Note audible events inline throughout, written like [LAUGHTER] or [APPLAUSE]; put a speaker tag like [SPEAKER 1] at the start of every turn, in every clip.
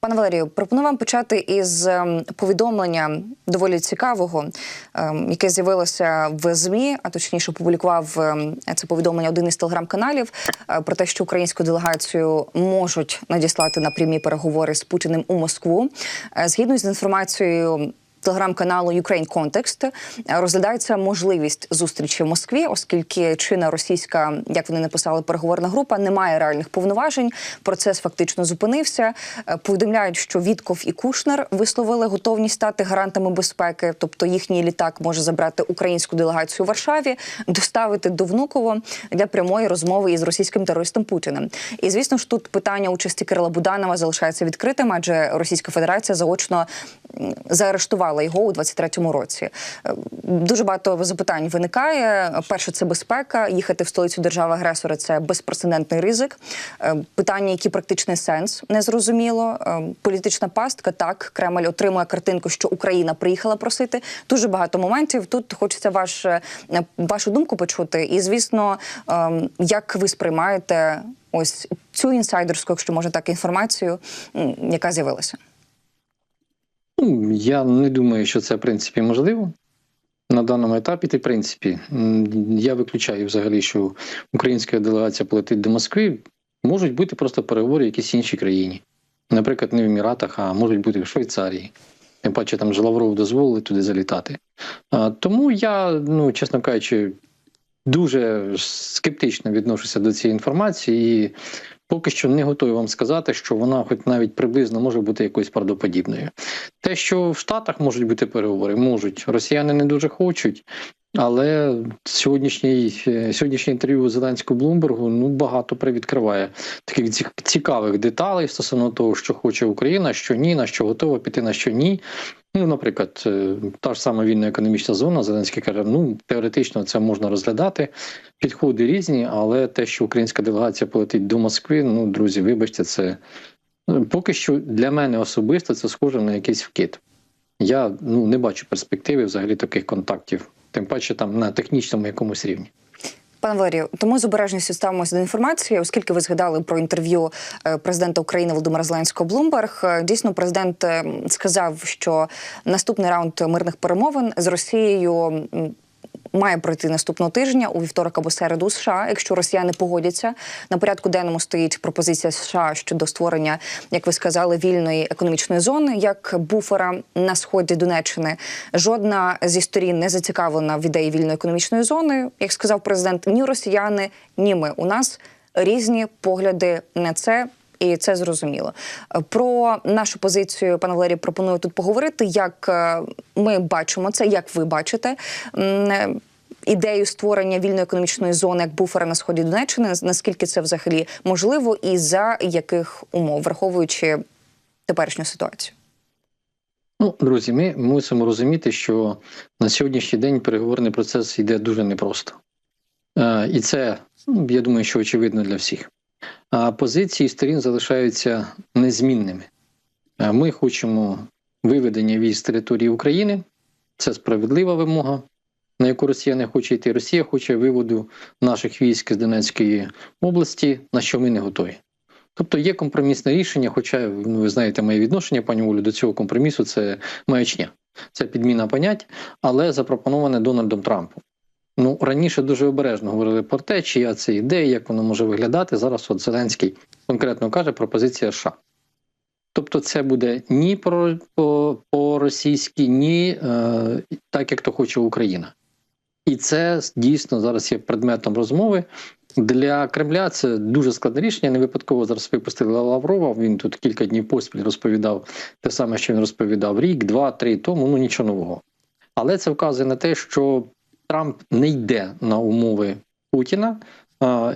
[SPEAKER 1] Пане Валерію, пропоную вам почати із ем, повідомлення доволі цікавого, ем, яке з'явилося в ЗМІ, а точніше опублікував ем, це повідомлення один із телеграм-каналів е, про те, що українську делегацію можуть надіслати на прямі переговори з Путіним у Москву. Е, Згідно з інформацією. Телеграм-каналу Ukraine Context е, розглядається можливість зустрічі в Москві, оскільки чинна російська, як вони написали, переговорна група не має реальних повноважень. Процес фактично зупинився. Е, Повідомляють, що Вітков і Кушнер висловили готовність стати гарантами безпеки, тобто їхній літак може забрати українську делегацію у Варшаві, доставити до Внуково для прямої розмови із російським терористом Путіним. І звісно ж, тут питання участі Кирила Буданова залишається відкритим, адже Російська Федерація заочно заарештувала його у 23-му році. Е, Дуже багато запитань виникає. Перше, це безпека. Їхати в столицю держави-агресора це безпрецедентний ризик. Е, Питання, який практичний сенс, незрозуміло. Е, Політична пастка. Так, Кремль отримує картинку, що Україна приїхала просити. Дуже багато моментів. Тут хочеться ваш, вашу думку почути. І звісно, як ви сприймаєте ось цю інсайдерську, якщо можна так, інформацію, яка з'явилася.
[SPEAKER 2] Ну, я не думаю, що це в принципі можливо на даному етапі. Ти, в принципі, я виключаю взагалі, що українська делегація полетить до Москви. Можуть бути просто переговори в якійсь іншій країні, наприклад, не в Еміратах, а можуть бути в Швейцарії. Тим паче там же Лаврову дозволили туди залітати. А, тому я, ну чесно кажучи, дуже скептично відношуся до цієї інформації і поки що не готовий вам сказати, що вона, хоч навіть приблизно, може бути якоюсь правдоподібною. Те, що в Штатах можуть бути переговори, можуть. Росіяни не дуже хочуть. Але сьогоднішній е, сьогоднішнє інтерв'ю Зеленського Блумбергу ну багато привідкриває таких цікавих деталей стосовно того, що хоче Україна, що ні, на що готова піти, на що ні. Ну, наприклад, е, та ж сама вільна економічна зона. Зеленський каже: ну теоретично це можна розглядати. Підходи різні, але те, що українська делегація полетить до Москви, ну друзі, вибачте, це ну, поки що для мене особисто це схоже на якийсь вкид. Я ну не бачу перспективи взагалі таких контактів, тим паче там на технічному якомусь рівні.
[SPEAKER 1] Пане Валерію, тому з обережністю ставимося до інформації, оскільки ви згадали про інтерв'ю е, президента України Володимира Зеленського Блумберг. Е, Дійсно, президент е, сказав, що наступний раунд мирних перемовин з Росією. Має пройти наступного тижня у вівторок або середу США. Якщо росіяни погодяться на порядку денному стоїть пропозиція США щодо створення, як ви сказали, вільної економічної зони як буфера на сході Донеччини. Жодна зі сторін не зацікавлена в ідеї вільної економічної зони. Як сказав президент, ні росіяни, ні ми. У нас різні погляди на це. І це зрозуміло. Про нашу позицію, пане Валерій, пропоную тут поговорити, як е, ми бачимо це, як ви бачите. Ідею створення вільної економічної зони як буфера на сході Донеччини, наскільки це взагалі можливо, і за яких умов, враховуючи теперішню ситуацію.
[SPEAKER 2] Ну, друзі, ми мусимо розуміти, що на сьогоднішній день переговорний процес йде дуже непросто. Е, і це, ну, я думаю, що очевидно для всіх. А позиції сторін залишаються незмінними. Ми хочемо виведення військ з території України. Це справедлива вимога, на яку Росія не хоче йти. Росія хоче виводу наших військ з Донецької області, на що ми не готові. Тобто є компромісне рішення, хоча ну, ви знаєте моє відношення, пані Олю, до цього компромісу це маячня, це підміна понять, але запропоноване Дональдом Трампом. Ну раніше дуже обережно говорили про те, чия це ідея, як воно може виглядати. Зараз от Зеленський конкретно каже пропозиція США. Тобто, це буде ні про по, по російськи, ні е, так, як то хоче Україна. І це дійсно зараз є предметом розмови. Для Кремля це дуже складне рішення. Не випадково зараз випустили Лаврова. Він тут кілька днів поспіль розповідав те саме, що він розповідав рік, два, три тому. Ну нічого нового. Але це вказує на те, що Трамп не йде на умови Путіна,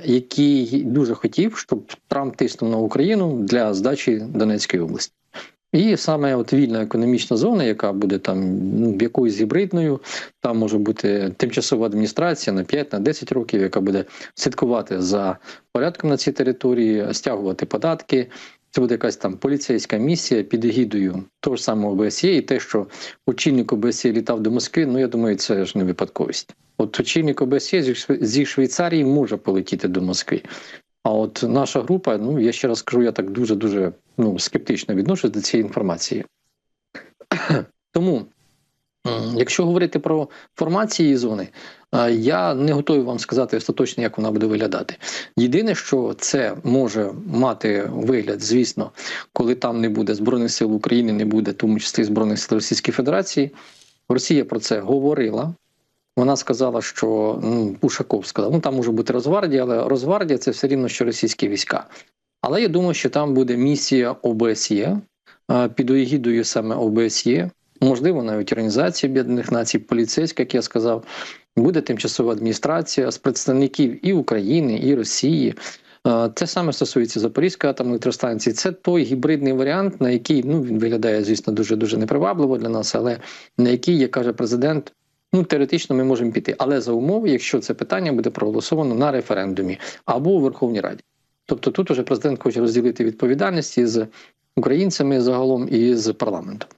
[SPEAKER 2] який дуже хотів, щоб Трамп тиснув на Україну для здачі Донецької області. І саме от вільна економічна зона, яка буде там ну, якоюсь гібридною, там може бути тимчасова адміністрація на 5 на 10 років, яка буде слідкувати за порядком на цій території, стягувати податки. Це буде якась там поліцейська місія під егідою того ж самого ОБСЄ, і те, що очільник ОБСЄ літав до Москви, ну я думаю, це ж не випадковість. От очільник ОБСЄ зі Швейцарії може полетіти до Москви. А от наша група, ну я ще раз скажу, я так дуже дуже ну, скептично відношусь до цієї інформації. Тому, якщо говорити про формації зони, я не готовий вам сказати остаточно, як вона буде виглядати. Єдине, що це може мати вигляд, звісно, коли там не буде Збройних сил України, не буде, тому числі Збройних сил Російської Федерації. Росія про це говорила. Вона сказала, що ну, Ушаков сказав, ну там може бути Росгвардія, але Росгвардія це все рівно, що російські війська. Але я думаю, що там буде місія ОБСЄ під егідою саме ОБСЄ, можливо, навіть Організація Об'єднаних Націй, поліцейська, як я сказав, буде тимчасова адміністрація з представників і України, і Росії. Це саме стосується Запорізької атомної електростанції. Це той гібридний варіант, на який ну він виглядає, звісно, дуже дуже непривабливо для нас, але на який, як каже президент, ну теоретично ми можемо піти. Але за умови, якщо це питання буде проголосовано на референдумі або у Верховній Раді. Тобто тут уже президент хоче розділити відповідальність із українцями загалом і з парламентом.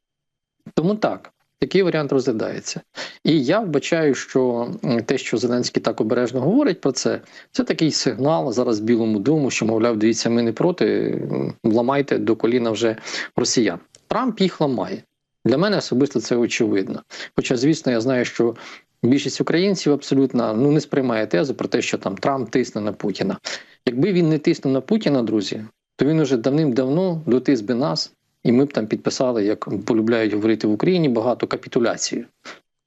[SPEAKER 2] Тому так, такий варіант розглядається. І я вбачаю, що те, що Зеленський так обережно говорить про це, це такий сигнал зараз Білому дому, що, мовляв, дивіться, ми не проти, ламайте до коліна вже росіян. Трамп їх ламає. Для мене особисто це очевидно. Хоча, звісно, я знаю, що більшість українців абсолютно ну не сприймає тезу про те, що там Трамп тисне на Путіна. Якби він не тиснув на Путіна, друзі, то він уже давним-давно дотис би нас, і ми б там підписали, як полюбляють говорити в Україні, багато капітуляцію.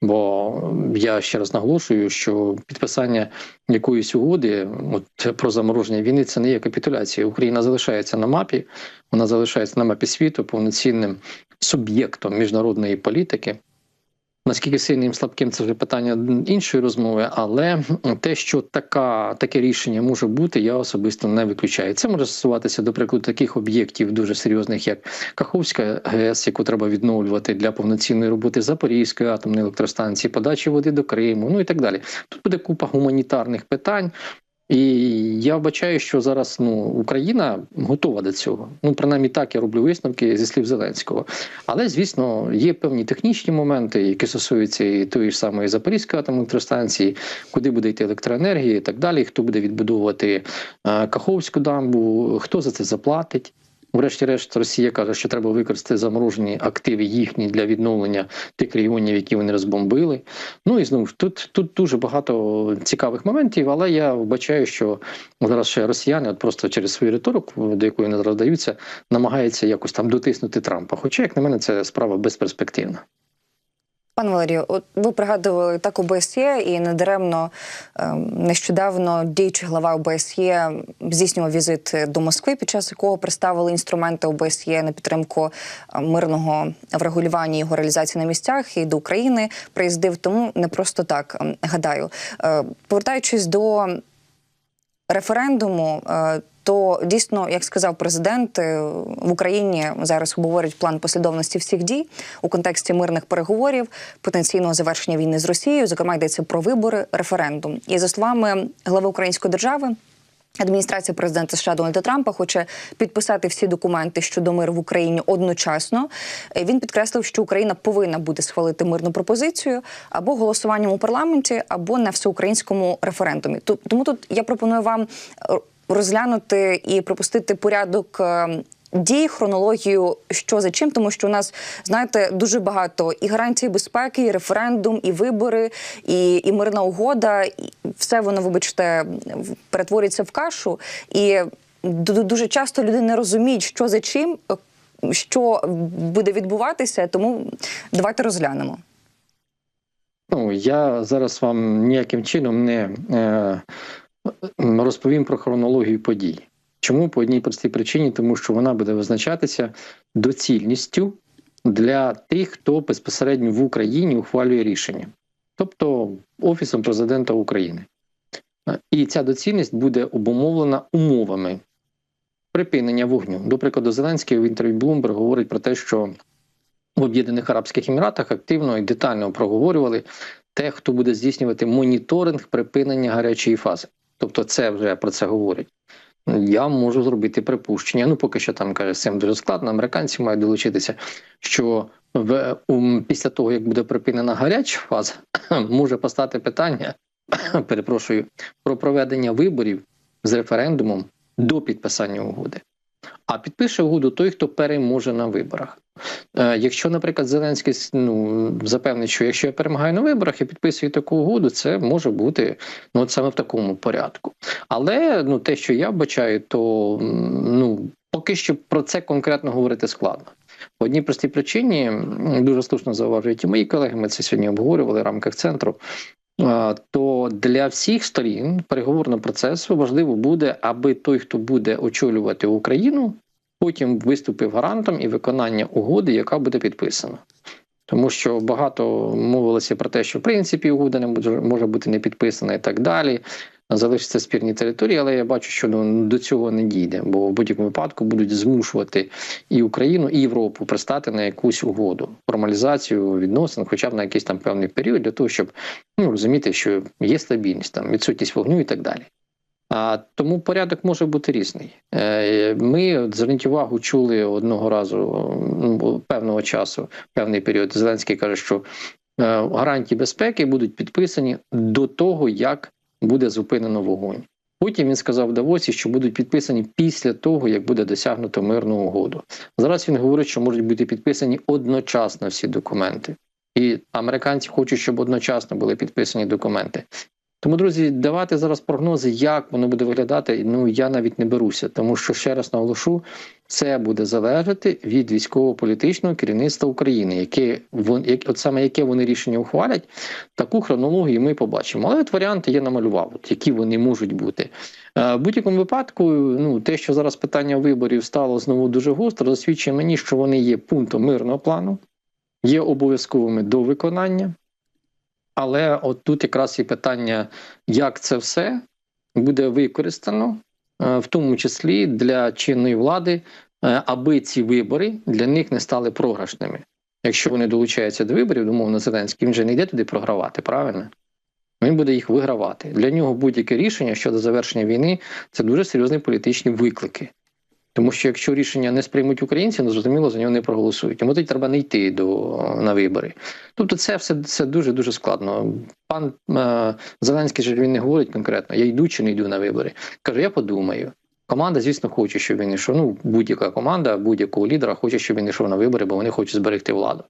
[SPEAKER 2] Бо я ще раз наголошую, що підписання якоїсь угоди от, про замороження війни це не є капітуляція. Україна залишається на мапі, вона залишається на мапі світу повноцінним суб'єктом міжнародної політики. Наскільки сильним слабким це вже питання іншої розмови, але те, що така таке рішення може бути, я особисто не виключаю. Це може стосуватися, до прикладу, таких об'єктів дуже серйозних, як Каховська ГЕС, яку треба відновлювати для повноцінної роботи Запорізької атомної електростанції, подачі води до Криму, ну і так далі. Тут буде купа гуманітарних питань. І я вбачаю, що зараз ну Україна готова до цього. Ну принаймні так я роблю висновки зі слів Зеленського. Але звісно, є певні технічні моменти, які стосуються і тої ж самої Запорізької атомної електростанції, куди буде йти електроенергія, і так далі. Хто буде відбудовувати е, Каховську дамбу, хто за це заплатить. Врешті-решт, Росія каже, що треба використати заморожені активи їхні для відновлення тих регіонів, які вони розбомбили. Ну і знову ж тут тут дуже багато цікавих моментів, але я вбачаю, що зараз ще росіяни, от просто через свою риторику, до якої вони зараз даються, намагаються якось там дотиснути Трампа. Хоча, як на мене, це справа безперспективна.
[SPEAKER 1] Пане Валерію, от ви пригадували так ОБСЄ, і недаремно ем, нещодавно діючий глава ОБСЄ здійснював візит до Москви, під час якого представили інструменти ОБСЄ на підтримку е, мирного врегулювання його реалізації на місцях і до України приїздив. Тому не просто так ем, гадаю. Е, Повертаючись до референдуму. То дійсно, як сказав президент, е, в Україні зараз обговорюють план послідовності всіх дій у контексті мирних переговорів, потенційного завершення війни з Росією. Зокрема, йдеться про вибори, референдум. І за словами глави Української держави. Адміністрація президента США Дональда Трампа хоче підписати всі документи щодо миру в Україні одночасно. Е, Він підкреслив, що Україна повинна буде схвалити мирну пропозицію або голосуванням у парламенті, або на всеукраїнському референдумі. Тому тут я пропоную вам е, розглянути і пропустити порядок. е, Дій, хронологію, що за чим, тому що у нас знаєте дуже багато і гарантій безпеки, і референдум, і вибори, і, і мирна угода. І все воно, вибачте, перетворюється в кашу. І дуже часто люди не розуміють, що за чим, е, що буде відбуватися. Тому давайте розглянемо.
[SPEAKER 2] Ну я зараз вам ніяким чином не е, розповім про хронологію подій. Чому по одній простій причині? Тому що вона буде визначатися доцільністю для тих, хто безпосередньо в Україні ухвалює рішення, тобто Офісом президента України. І ця доцільність буде обумовлена умовами припинення вогню. До прикладу, Зеленський в інтерв'ю Bloomberg говорить про те, що в Об'єднаних Арабських Еміратах активно і детально проговорювали те, хто буде здійснювати моніторинг припинення гарячої фази. Тобто, це вже про це говорять. Я можу зробити припущення. Ну, поки що там каже, з цим дуже складно. Американці мають долучитися, що в у, після того, як буде припинена гаряча фаза, [CLEARS THROAT] може постати питання, [CLEARS THROAT] перепрошую, про проведення виборів з референдумом до підписання угоди. А підпише угоду той, хто переможе на виборах. Е, Якщо, наприклад, Зеленський ну, запевнить, що якщо я перемагаю на виборах і підписую таку угоду, це може бути ну, от саме в такому порядку. Але ну, те, що я бачаю, то ну, поки що про це конкретно говорити складно. По одній простій причині дуже слушно зауважують і мої колеги. Ми це сьогодні обговорювали в рамках центру. То для всіх сторін переговорного процесу важливо буде, аби той, хто буде очолювати Україну, потім виступив гарантом і виконання угоди, яка буде підписана. Тому що багато мовилося про те, що в принципі угода не може бути не підписана і так далі. Залишиться спірні території, але я бачу, що ну, до цього не дійде, бо в будь-якому випадку будуть змушувати і Україну, і Європу пристати на якусь угоду, формалізацію відносин, хоча б на якийсь там певний період, для того, щоб ну, розуміти, що є стабільність, там відсутність вогню і так далі. А тому порядок може бути різний. Е, Ми зверніть увагу, чули одного разу певного часу, певний період. Зеленський каже, що е, гарантії безпеки будуть підписані до того, як буде зупинено вогонь. Потім він сказав Давосі, що будуть підписані після того, як буде досягнуто мирну угоду. Зараз він говорить, що можуть бути підписані одночасно всі документи, і американці хочуть, щоб одночасно були підписані документи. Тому, друзі, давати зараз прогнози, як воно буде виглядати, ну я навіть не беруся, тому що ще раз наголошу, це буде залежати від військово-політичного керівництва України, яке як, от саме яке вони рішення ухвалять, таку хронологію ми побачимо. Але от варіанти я намалював, от, які вони можуть бути. Е, В будь-якому випадку, ну те, що зараз питання виборів стало знову дуже гостро, засвідчує мені, що вони є пунктом мирного плану, є обов'язковими до виконання. Але от тут якраз і питання, як це все буде використано, е, в тому числі для чинної влади, е, аби ці вибори для них не стали програшними. Якщо вони долучаються до виборів, умовно Зеленський, він же не йде туди програвати, правильно? Він буде їх вигравати. Для нього будь-яке рішення щодо завершення війни це дуже серйозні політичні виклики. Тому що якщо рішення не сприймуть українці, ну зрозуміло, за нього не проголосують. Тому тоді треба не йти до на вибори. Тобто, це все це дуже дуже складно. Пан е, Зеленський ж він не говорить конкретно: я йду чи не йду на вибори. Каже, я подумаю. Команда, звісно, хоче, щоб він йшов. Ну, будь-яка команда, будь-якого лідера хоче, щоб він йшов на вибори, бо вони хочуть зберегти владу.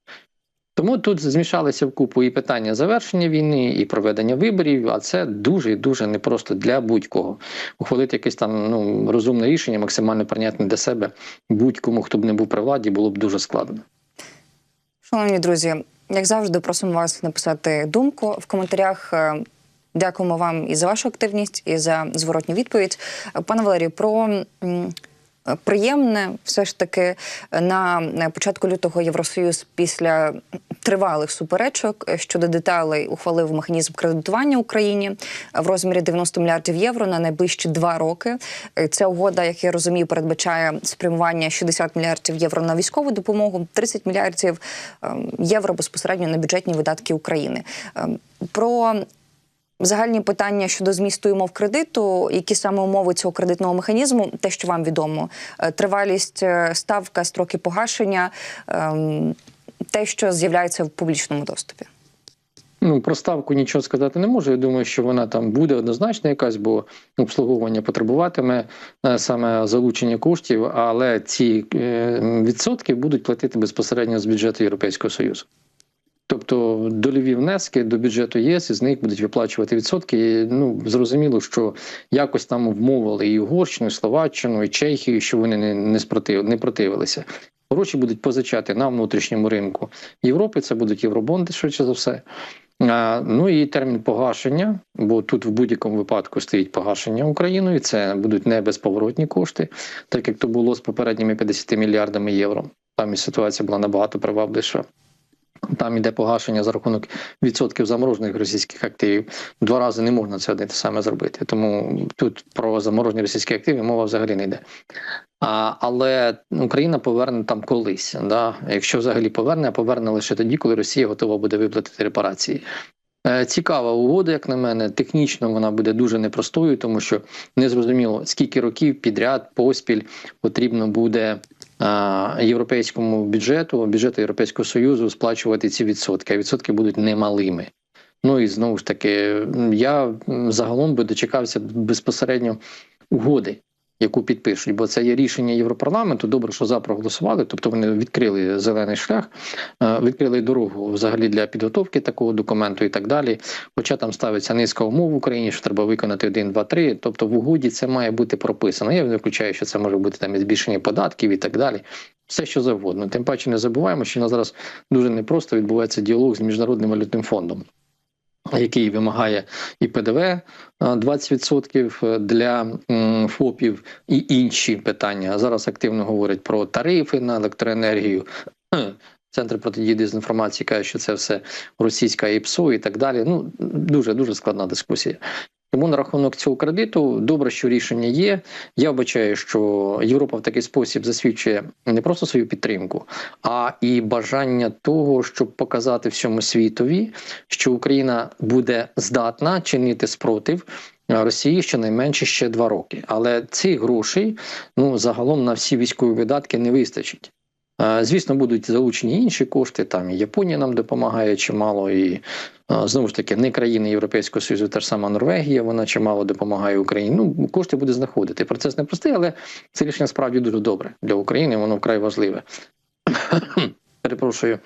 [SPEAKER 2] Тому тут змішалися в купу і питання завершення війни, і проведення виборів. А це дуже і дуже непросто для будь-кого. Ухвалити якесь там ну розумне рішення, максимально прийнятне для себе будь-кому, хто б не був при владі, було б дуже складно.
[SPEAKER 1] Шановні друзі, як завжди, просимо вас написати думку в коментарях. Е, Дякуємо вам і за вашу активність, і за зворотню відповідь. Пане Валерію, про приємне все ж таки на початку лютого Євросоюз після тривалих суперечок щодо деталей ухвалив механізм кредитування Україні в розмірі 90 мільярдів євро на найближчі два роки. Е, Ця угода, як я розумію, передбачає спрямування 60 мільярдів євро на військову допомогу, 30 мільярдів ем, євро безпосередньо на бюджетні видатки України. Ем, Про Загальні питання щодо змісту і умов кредиту, які саме умови цього кредитного механізму, те, що вам відомо, Е, тривалість е, ставка, строки погашення, ем, те, що з'являється в публічному доступі.
[SPEAKER 2] Ну, про ставку нічого сказати не можу. Я думаю, що вона там буде однозначно якась, бо обслуговування потребуватиме е, саме залучення коштів, але ці відсотки будуть платити безпосередньо з бюджету Європейського Союзу. Тобто дольові внески до бюджету ЄС із них будуть виплачувати відсотки. І, ну зрозуміло, що якось там вмовили і Угорщину, і Словаччину, і Чехію, що вони не не, спротив, не противилися. Гроші будуть позичати на внутрішньому ринку Європи. Це будуть євробонди, швидше за все. А, ну і термін погашення, бо тут в будь-якому випадку стоїть погашення Україною. Це будуть не безповоротні кошти, так як то було з попередніми 50 мільярдами євро. Там і ситуація була набагато привабливіша. Там іде погашення за рахунок відсотків заморожених російських активів. Два рази не можна це одне саме зробити. Тому тут про заморожені російські активи мова взагалі не йде. А, Але Україна поверне там колись. Да? Якщо взагалі поверне, а поверне лише тоді, коли Росія готова буде виплатити репарації. Е, Цікава угода, як на мене. Технічно вона буде дуже непростою, тому що незрозуміло, скільки років підряд поспіль потрібно буде європейському бюджету, бюджету Європейського Союзу сплачувати ці відсотки, а відсотки будуть немалими. Ну і знову ж таки, я загалом би дочекався безпосередньо угоди. Яку підпишуть, бо це є рішення Європарламенту. Добре, що за проголосували, тобто вони відкрили зелений шлях, е, відкрили дорогу взагалі для підготовки такого документу і так далі. Хоча там ставиться низка умов в Україні, що треба виконати 1, 2, 3. Тобто в угоді це має бути прописано. Я не включаю, що це може бути там і збільшення податків і так далі. Все, що завгодно. Тим паче не забуваємо, що на зараз дуже непросто відбувається діалог з міжнародним валютним фондом. Який вимагає і ПДВ а, 20% для ФОПів і інші питання. Зараз активно говорять про тарифи на електроенергію. Центр протидії дезінформації каже, що це все російська ІПСО і так далі. Ну дуже дуже складна дискусія. Тому на рахунок цього кредиту добре, що рішення є. Я вбачаю, що Європа в такий спосіб засвідчує не просто свою підтримку, а і бажання того, щоб показати всьому світові, що Україна буде здатна чинити спротив. Росії щонайменше ще два роки, але цих грошей ну загалом на всі військові видатки не вистачить. Звісно, будуть залучені інші кошти. Там і Японія нам допомагає чимало, і знову ж таки не країни Європейського Союзу, та ж сама Норвегія, вона чимало допомагає Україні. Ну кошти буде знаходити. Процес непростий, але це рішення справді дуже добре для України. Воно вкрай важливе. [COUGHS] Перепрошую.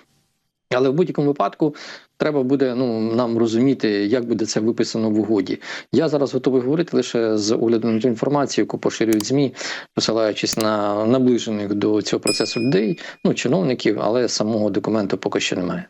[SPEAKER 2] Але в будь-якому випадку треба буде ну нам розуміти, як буде це виписано в угоді. Я зараз готовий говорити лише з огляду на ту інформацію, яку поширюють змі, посилаючись на наближених до цього процесу людей, ну чиновників, але самого документу поки що немає.